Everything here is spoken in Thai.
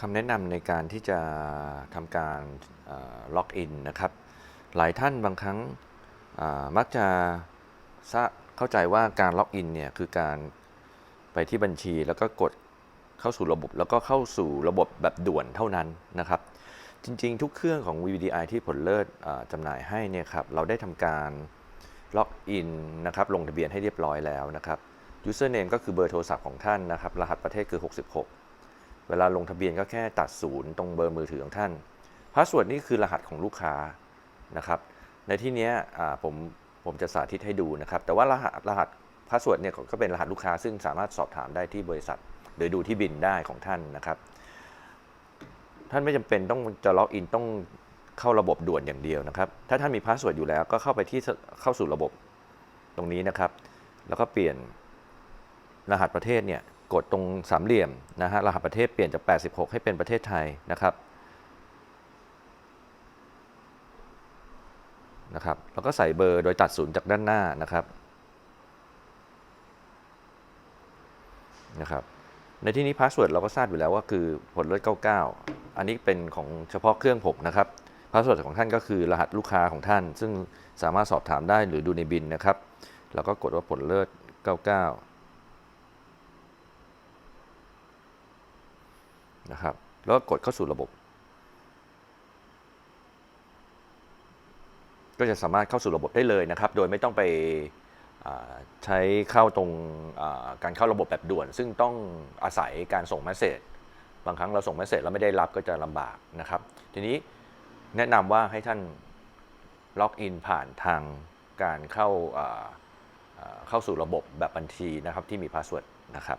คำแนะนำในการที่จะทำการล็อกอินนะครับ หลายท่านบางครั้งมักจะทราบเข้าใจว่าการล็อกอินเนี่ยคือการไปที่บัญชีแล้วก็กดเข้าสู่ระบบ แล้วก็เข้าสู่ระบบแบบด่วนเท่านั้นนะครับ จริงๆ ทุกเครื่องของ VVDI ที่ผลเลิศจำหน่ายให้เนี่ยครับเราได้ทำการล็อกอินนะครับลงทะเบียนให้เรียบร้อยแล้วนะครับ username ก็คือเบอร์โทรศัพท์ของท่านนะครับ รหัสประเทศคือ 66 เวลาลงทะเบียนก็แค่ตัดศูนย์ตรงเบอร์มือถือของท่านพาสเวิร์ดนี่คือรหัสของลูกค้านะครับ ในที่นี้ผมผมจะสาธิตให้ดูนะครับ แต่ว่ารหัสรหัสพาสเวิร์ดเนี่ยก็เป็นรหัสลูกค้า ซึ่งสามารถสอบถามได้ที่บริษัท หรือดูที่บินได้ของท่านนะครับ ท่านไม่จำเป็นต้องจะล็อกอินต้องเข้าระบบด่วนอย่างเดียวนะครับ ถ้าท่านมีพาสเวิร์ดอยู่แล้วก็เข้าไปที่เข้าสู่ระบบตรงนี้นะครับ แล้วก็เปลี่ยนรหัสประเทศเนี่ย กดตรงสามเหลี่ยมนะฮะรหัสประเทศเปลี่ยนจาก 86 ให้เป็นประเทศไทยนะครับนะครับแล้วก็ใส่เบอร์โดยตัดศูนย์จากด้านหน้านะครับนะครับ ในที่นี้พาสเวิร์ดเราก็ทราบอยู่แล้วว่าคือผลเลือด99 อันนี้เป็นของเฉพาะเครื่องผมนะครับพาสเวิร์ดของท่านก็คือรหัสลูกค้าของท่าน ซึ่งสามารถสอบถามได้หรือดูในบินนะครับ แล้วก็กดว่าผลเลือด99 นะครับ แล้วก็กดเข้าสู่ระบบ ก็จะสามารถเข้าสู่ระบบได้เลยนะครับ โดยไม่ต้องไปใช้เข้าตรงการเข้าระบบแบบด่วน ซึ่งต้องอาศัยการส่งเมสเซจบางครั้งเราส่งเมสเซจแล้วไม่ได้รับก็จะลำบากนะครับ ทีนี้แนะนำว่าให้ท่านล็อกอินผ่านทางการเข้าเข้าสู่ระบบแบบบัญชีนะครับที่มีพาสเวิร์ดนะครับ